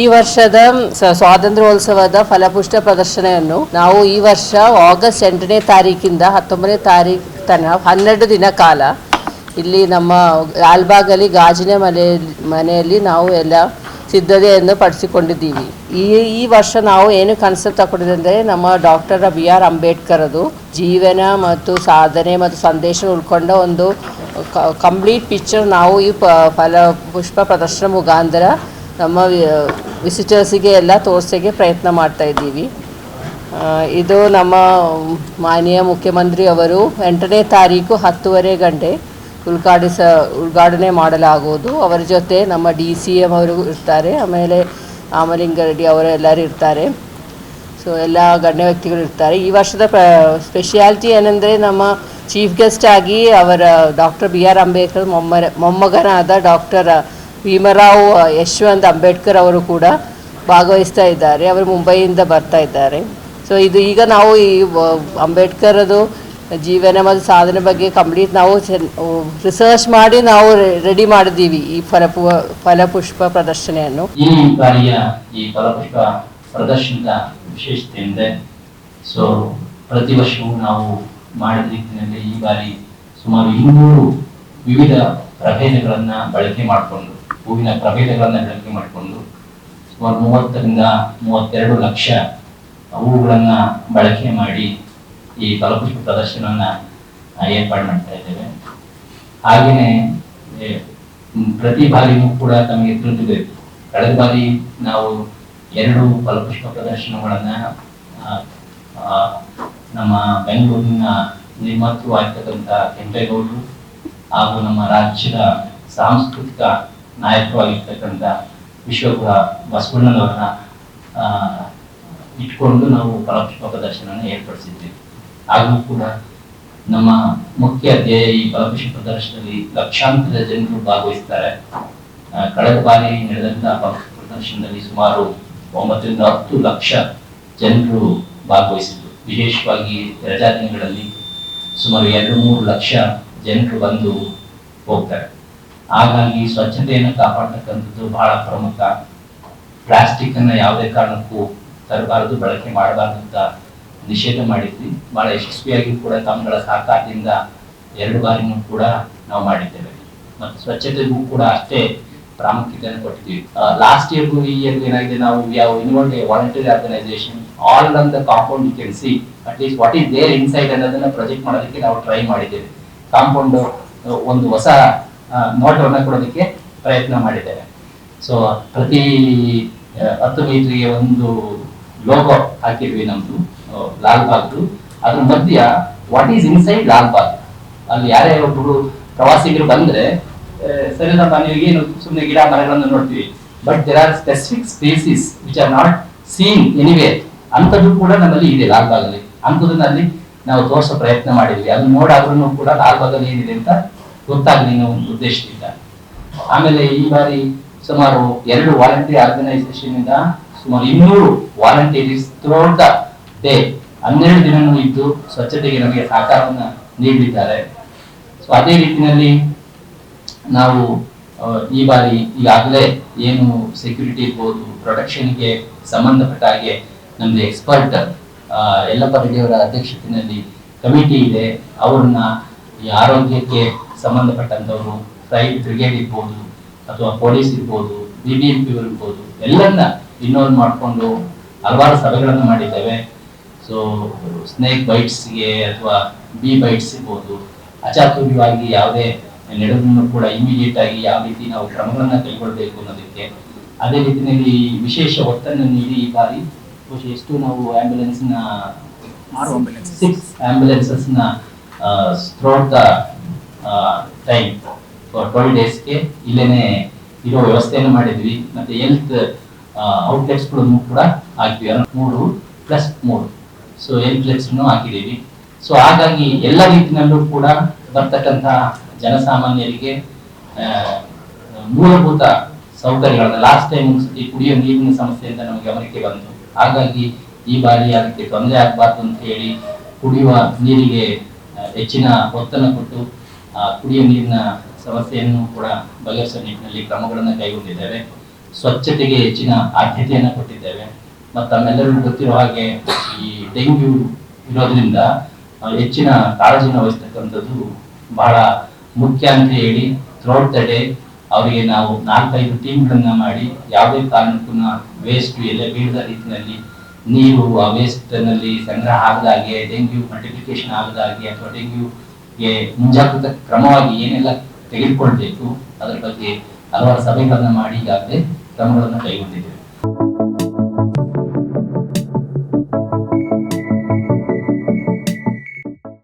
ಈ ವರ್ಷದ ಸ್ವಾತಂತ್ರ್ಯೋತ್ಸವದ ಫಲಪುಷ್ಟ ಪ್ರದರ್ಶನವನ್ನು ನಾವು ಈ ವರ್ಷ ಆಗಸ್ಟ್ ಎಂಟನೇ ತಾರೀಕಿಂದ ಹತ್ತೊಂಬತ್ತನೇ ತಾರೀಕು ತನಕ ಹನ್ನೆರಡು ದಿನ ಕಾಲ ಇಲ್ಲಿ ನಮ್ಮ ಲಾಲ್ಬಾಗಲ್ಲಿ ಗಾಜಿನ ಮನೆ ಮನೆಯಲ್ಲಿ ನಾವು ಎಲ್ಲ ಸಿದ್ಧತೆಯನ್ನು ಪಡಿಸಿಕೊಂಡಿದ್ದೀವಿ. ಈ ಈ ವರ್ಷ ನಾವು ಏನು ಕನ್ಸೆಪ್ಟ್ ತಗೊಂಡಿದ್ದಂದರೆ ನಮ್ಮ ಡಾಕ್ಟರ್ ಬಿ ಆರ್ ಅಂಬೇಡ್ಕರದು ಜೀವನ ಮತ್ತು ಸಾಧನೆ ಮತ್ತು ಸಂದೇಶ ಉಳ್ಕೊಂಡ ಒಂದು ಕಂಪ್ಲೀಟ್ ಪಿಕ್ಚರ್ ನಾವು ಈ ಫಲ ಪುಷ್ಪ ಪ್ರದರ್ಶನ ಮುಖಾಂತರ ನಮ್ಮ ವಿಸಿಟರ್ಸಿಗೆ ಎಲ್ಲ ತೋರಿಸೋಕ್ಕೆ ಪ್ರಯತ್ನ ಮಾಡ್ತಾ ಇದ್ದೀವಿ. ಇದು ನಮ್ಮ ಮಾನ್ಯ ಮುಖ್ಯಮಂತ್ರಿ ಅವರು ಎಂಟನೇ ತಾರೀಕು ಹತ್ತುವರೆ ಗಂಟೆ ಉದ್ಘಾಟಿಸ, ಉದ್ಘಾಟನೆ ಮಾಡಲಾಗುವುದು. ಅವರ ಜೊತೆ ನಮ್ಮ ಡಿ ಸಿ ಎಂ ಅವರು ಇರ್ತಾರೆ, ಆಮೇಲೆ ರಾಮಲಿಂಗ ರೆಡ್ಡಿ ಅವರು ಎಲ್ಲರೂ ಇರ್ತಾರೆ. ಸೊ, ಎಲ್ಲ ಗಣ್ಯ ವ್ಯಕ್ತಿಗಳು ಇರ್ತಾರೆ. ಈ ವರ್ಷದ ಪ ಸ್ಪೆಷಾಲಿಟಿ ಏನಂದರೆ ನಮ್ಮ ಚೀಫ್ ಗೆಸ್ಟ್ ಆಗಿ ಅವರ ಡಾಕ್ಟರ್ ಬಿ ಆರ್ ಅಂಬೇಡ್ಕರ್ ಮೊಮ್ಮರ, ಮೊಮ್ಮಗನಾದ ಡಾಕ್ಟರ್ ಭೀಮರಾವ್ ಯಶವಂತ್ ಅಂಬೇಡ್ಕರ್ ಅವರು ಕೂಡ ಭಾಗವಹಿಸ್ತಾ ಇದ್ದಾರೆ. ಅವರು ಮುಂಬೈಯಿಂದ ಬರ್ತಾ ಇದ್ದಾರೆ. ಸೊ ಇದು ಈಗ ನಾವು ಈ ಅಂಬೇಡ್ಕರದು ಜೀವನ ಮತ್ತು ಸಾಧನೆ ಬಗ್ಗೆ ಕಂಪ್ಲೀಟ್ ನಾವು ರಿಸರ್ಚ್ ಮಾಡಿ ನಾವು ರೆಡಿ ಮಾಡಿದ್ದೀವಿ ಈ ಫಲಪು, ಫಲಪುಷ್ಪ ಪ್ರದರ್ಶನೆಯನ್ನು. ಈ ಬಾರಿಯ ಈ ಫಲಪುಷ್ಪ ಪ್ರದರ್ಶನದ ವಿಶೇಷತೆ ಎಂದರೆ ಸೊ ಪ್ರತಿ ವರ್ಷವೂ ನಾವು ಮಾಡಿದ ರೀತಿಯಲ್ಲಿ ಈ ಬಾರಿ ಸುಮಾರು ಇನ್ನೂರು ವಿವಿಧ ಪ್ರಭೇದಗಳನ್ನ ಬಳಕೆ ಮಾಡಿಕೊಂಡು ಹೂವಿನ ಪ್ರಭೇದಗಳನ್ನು ಬಳಕೆ ಮಾಡಿಕೊಂಡು ಸುಮಾರು ಮೂವತ್ತರಿಂದ ಮೂವತ್ತೆರಡು ಲಕ್ಷ ಹೂವುಗಳನ್ನು ಬಳಕೆ ಮಾಡಿ ಈ ಫಲಪುಷ್ಪ ಪ್ರದರ್ಶನವನ್ನು ಏರ್ಪಾಡು ಮಾಡ್ತಾ ಇದ್ದೇವೆ. ಹಾಗೆಯೇ ಪ್ರತಿ ಬಾರಿಯೂ ಕೂಡ ತಮಗೆ ತಿಳಿದಿದೆ. ಕಳೆದ ಬಾರಿ ನಾವು ಎರಡು ಫಲಪುಷ್ಪ ಪ್ರದರ್ಶನಗಳನ್ನು ನಮ್ಮ ಬೆಂಗಳೂರಿನ ನಿರ್ಮಾತೃ ಆಗಿರ್ತಕ್ಕಂಥ ಕೆಂಪೇಗೌಡರು ಹಾಗೂ ನಮ್ಮ ರಾಜ್ಯದ ಸಾಂಸ್ಕೃತಿಕ ನಾಯಕರು ಆಗಿರ್ತಕ್ಕಂಥ ಬಸವಣ್ಣನವರನ್ನ ಇಟ್ಕೊಂಡು ನಾವು ಫಲಪುಷ್ಪ ಪ್ರದರ್ಶನ ಏರ್ಪಡಿಸಿದ್ವಿ. ಹಾಗೂ ಕೂಡ ನಮ್ಮ ಮುಖ್ಯ ಅಧ್ಯಾಯ ಈ ಫಲಪುಷ್ಪ ಪ್ರದರ್ಶನದಲ್ಲಿ ಲಕ್ಷಾಂತರ ಜನರು ಭಾಗವಹಿಸ್ತಾರೆ. ಕಳೆದ ಬಾರಿ ನಡೆದಂತಹ ಫಲಪುಷ್ಪ ಪ್ರದರ್ಶನದಲ್ಲಿ ಸುಮಾರು ಒಂಬತ್ತರಿಂದ ಹತ್ತು ಲಕ್ಷ ಜನರು ಭಾಗವಹಿಸಿದ್ರು. ವಿಶೇಷವಾಗಿ ರಜಾ ದಿನಗಳಲ್ಲಿ ಸುಮಾರು ಎರಡು ಮೂರು ಲಕ್ಷ ಜನರು ಬಂದು ಹೋಗ್ತಾರೆ. ಹಾಗಾಗಿ ಸ್ವಚ್ಛತೆಯನ್ನು ಕಾಪಾಡ್ತಕ್ಕಂಥದ್ದು ಬಹಳ ಪ್ರಮುಖ. ಪ್ಲಾಸ್ಟಿಕ್ ಅನ್ನ ಯಾವುದೇ ಕಾರಣಕ್ಕೂ ತರಬಾರದು, ಬಳಕೆ ಮಾಡಬಾರದು ಅಂತ ನಿಷೇಧ ಮಾಡಿದ್ವಿ. ಬಹಳ ಯಶಸ್ವಿಯಾಗಿ ಕೂಡ ತಮ್ಮಗಳ ಸಹಕಾರದಿಂದ ಎರಡು ಬಾರಿನೂ ಕೂಡ ನಾವು ಮಾಡಿದ್ದೇವೆ. ಮತ್ತು ಸ್ವಚ್ಛತೆಗೂ ಕೂಡ ಅಷ್ಟೇ ಪ್ರಾಮುಖ್ಯತೆಯನ್ನು ಕೊಟ್ಟಿದ್ದೀವಿ. ಲಾಸ್ಟ್ ಇಯರ್ಗೂ ಈ ಇಯರ್ ಏನಾಗಿದೆ, ನಾವು ಯಾವ involved voluntary organisation all on the compound you can see at least what is there inside ಅನ್ನೋದನ್ನ ಪ್ರೊಜೆಕ್ಟ್ ಮಾಡೋದಕ್ಕೆ ನಾವು ಟ್ರೈ ಮಾಡಿದ್ದೇವೆ. ಕಾಂಪೌಂಡ್ ಒಂದು ಹೊಸ ನೋಟವನ್ನ ಕೊಡೋದಕ್ಕೆ ಪ್ರಯತ್ನ ಮಾಡಿದ್ದೇವೆ ಸೊ ಪ್ರತಿ ಹತ್ತು ಮೀಟರ್ಗೆ ಒಂದು ಲೋಗೋ ಹಾಕಿದ್ವಿ ನಮ್ದು ಲಾಲ್ ಬಾಗ್ದು. ಅದ್ರ ಮಧ್ಯ ವಾಟ್ ಈಸ್ ಇನ್ಸೈಡ್ ಲಾಲ್ಬಾಗ್ ಅಲ್ಲಿ ಯಾರೇ ಒಬ್ಬರು ಪ್ರವಾಸಿಗರು ಬಂದ್ರೆ ಸರಿ ನಮ್ಮ ಏನು ಸುಮ್ಮನೆ ಗಿಡ ಮರಗಳನ್ನು ನೋಡ್ತೀವಿ. But there are specific species which are not seen anyway ಅಂಥದ್ದು ಕೂಡ ನಮ್ಮಲ್ಲಿ ಇದೆ ಲಾಲ್ಬಾಗಲ್ಲಿ ಅಂಥದ್ದನ್ನ ಅಲ್ಲಿ ನಾವು ತೋರಿಸೋ ಪ್ರಯತ್ನ ಮಾಡಿದ್ವಿ. ಅದನ್ನ ನೋಡಾದ್ರೂ ಕೂಡ ಲಾಲ್ಬಾಗಲ್ಲಿ ಏನಿದೆ ಅಂತ ಗೊತ್ತಾಗಲಿ ಅನ್ನೋ ಒಂದು ಉದ್ದೇಶದಿಂದ. ಆಮೇಲೆ ಈ ಬಾರಿ ಸುಮಾರು ಎರಡು ವಾಲಂಟಿಯರ್ ಆರ್ಗನೈಸೇಷನ್ ಇಂದ ಸುಮಾರು ಇನ್ನೂರು ವಾಲಂಟಿಯರ್ಸ್ ದ ಡೇ ಹನ್ನೆರಡು ದಿನನೂ ಇದ್ದು ಸ್ವಚ್ಛತೆಗೆ ನಮಗೆ ಸಹಕಾರವನ್ನ ನೀಡಿದ್ದಾರೆ ಸೊ ಅದೇ ರೀತಿಯಲ್ಲಿ ನಾವು ಈ ಬಾರಿ ಈಗಾಗಲೇ ಏನು ಸೆಕ್ಯೂರಿಟಿ ಇರ್ಬೋದು ಪ್ರೊಟೆಕ್ಷನ್ಗೆ ಸಂಬಂಧಪಟ್ಟ ಹಾಗೆ ನಮ್ದು ಎಕ್ಸ್ಪರ್ಟ್ ಯಲ್ಲಪ್ಪ ರೆಡ್ಡಿಯವರ ಅಧ್ಯಕ್ಷತೆಯಲ್ಲಿ ಕಮಿಟಿ ಇದೆ. ಅವ್ರನ್ನ ಈ ಆರೋಗ್ಯಕ್ಕೆ ಸಂಬಂಧಪಟ್ಟಂತವರು ಫೈರ್ ಬ್ರಿಗೇಡ್ ಇರ್ಬೋದು ಅಥವಾ ಪೊಲೀಸ್ ಇರ್ಬೋದು ಬಿ ಬಿ ಎಂ ಪಿ ಇರ್ಬೋದು ಎಲ್ಲರನ್ನ ಇನ್ವಾಲ್ವ್ ಮಾಡಿಕೊಂಡು ಹಲವಾರು ಸಭೆಗಳನ್ನು ಮಾಡಿದ್ದೇವೆ. ಸೊ ಸ್ನೇಕ್ ಬೈಟ್ಸ್ಗೆ ಅಥವಾ ಬಿ ಬೈಟ್ಸ್ ಇರ್ಬೋದು. ಅಚಾತುರ್ಯವಾಗಿ ಯಾವುದೇ ನಡೆದನ್ನು ಕೂಡ ಇಮಿಡಿಯೇಟ್ ಆಗಿ ಯಾವ ರೀತಿ ನಾವು ಕ್ರಮಗಳನ್ನ ಕೈಗೊಳ್ಳಬೇಕು ಅನ್ನೋದಕ್ಕೆ ಅದೇ ರೀತಿಯಲ್ಲಿ ವಿಶೇಷ ಒತ್ತನ್ನು ನೀಡಿ ಈ ಬಾರಿ. ಎಷ್ಟು ನಾವು ಆಂಬ್ಯುಲೆನ್ಸ್ನ six ಆಂಬ್ಯುಲೆನ್ಸಸ್ನ throughout the time for twelve ಡೇಸ್ಗೆ ಇಲ್ಲೇನೆ ಇರೋ ವ್ಯವಸ್ಥೆಯನ್ನು ಮಾಡಿದ್ವಿ. ಮತ್ತೆ ಹೆಲ್ತ್ ಔಟ್ಲೆಟ್ಸ್ಗಳನ್ನು ಕೂಡ ಹಾಕಿದ್ವಿ. ಮೂರು ಪ್ಲಸ್ ಮೂರು. ಸೊ ಹೆಲ್ತ್ ಹಾಕಿದ್ದೀವಿ. ಸೊ ಹಾಗಾಗಿ ಎಲ್ಲ ರೀತಿಯಲ್ಲೂ ಕೂಡ ಬರ್ತಕ್ಕಂಥ ಜನಸಾಮಾನ್ಯರಿಗೆ ಮೂಲಭೂತ ಸೌಕರ್ಯಗಳನ್ನ ಲಾಸ್ಟ್ ಟೈಮ್ ಒಂದ್ಸತಿ ಕುಡಿಯೋ ನೀರಿನ ಸಮಸ್ಯೆಯಿಂದ ನಮಗೆ ಗಮನಕ್ಕೆ ಬಂತು. ಹಾಗಾಗಿ ಈ ಬಾರಿ ಅದಕ್ಕೆ ತೊಂದರೆ ಆಗಬಾರ್ದು ಅಂತ ಹೇಳಿ ಕುಡಿಯುವ ನೀರಿಗೆ ಹೆಚ್ಚಿನ ಒತ್ತನ್ನು ಕೊಟ್ಟು ಕುಡಿಯುವ ನೀರಿನ ಸಮಸ್ಯೆಯನ್ನು ಕೂಡ ಬಗೆಹರಿಸುವ ನಿಟ್ಟಿನಲ್ಲಿ ಕ್ರಮಗಳನ್ನು ಕೈಗೊಂಡಿದ್ದೇವೆ. ಸ್ವಚ್ಛತೆಗೆ ಹೆಚ್ಚಿನ ಆದ್ಯತೆಯನ್ನು ಕೊಟ್ಟಿದ್ದೇವೆ. ಮತ್ತು ತಮ್ಮೆಲ್ಲರಿಗೂ ಗೊತ್ತಿರೋ ಹಾಗೆ ಈ ಡೆಂಗ್ಯೂ ಇರೋದ್ರಿಂದ ಹೆಚ್ಚಿನ ಕಾಳಜಿನ ವಹಿಸ್ತಕ್ಕಂಥದ್ದು ಬಹಳ ಮುಖ್ಯ ಅಂತ ಹೇಳಿ ಥ್ರೋಟ್ ತಡೆ, ಅವರಿಗೆ ನಾವು ನಾಲ್ಕೈದು ಟೀಮ್ಗಳನ್ನು ಮಾಡಿ ಯಾವುದೇ ಕಾರಣಕ್ಕೂ ವೇಸ್ಟ್ ಎಲ್ಲ ಬೀಳದ ರೀತಿಯಲ್ಲಿ ನೀರು, ಆ ವೇಸ್ಟ್ನಲ್ಲಿ ಸಂಗ್ರಹ ಆಗದಾಗೆ ಡೆಂಗ್ಯೂ ಮಲ್ಟಿಪ್ಲಿಕೇಶನ್ ಆಗದಾಗೆ ಅಥವಾ ಡೆಂಗ್ಯೂಗೆ ಮುಂಜಾಗ್ರತಾ ಕ್ರಮವಾಗಿ ಏನೆಲ್ಲ ತೆಗೆದುಕೊಳ್ಬೇಕು ಅದರ ಬಗ್ಗೆ ಹಲವಾರು ಸಭೆಗಳನ್ನ ಮಾಡಿ ಈಗಾಗಲೇ ಕ್ರಮಗಳನ್ನು ಕೈಗೊಂಡಿದ್ದೇವೆ.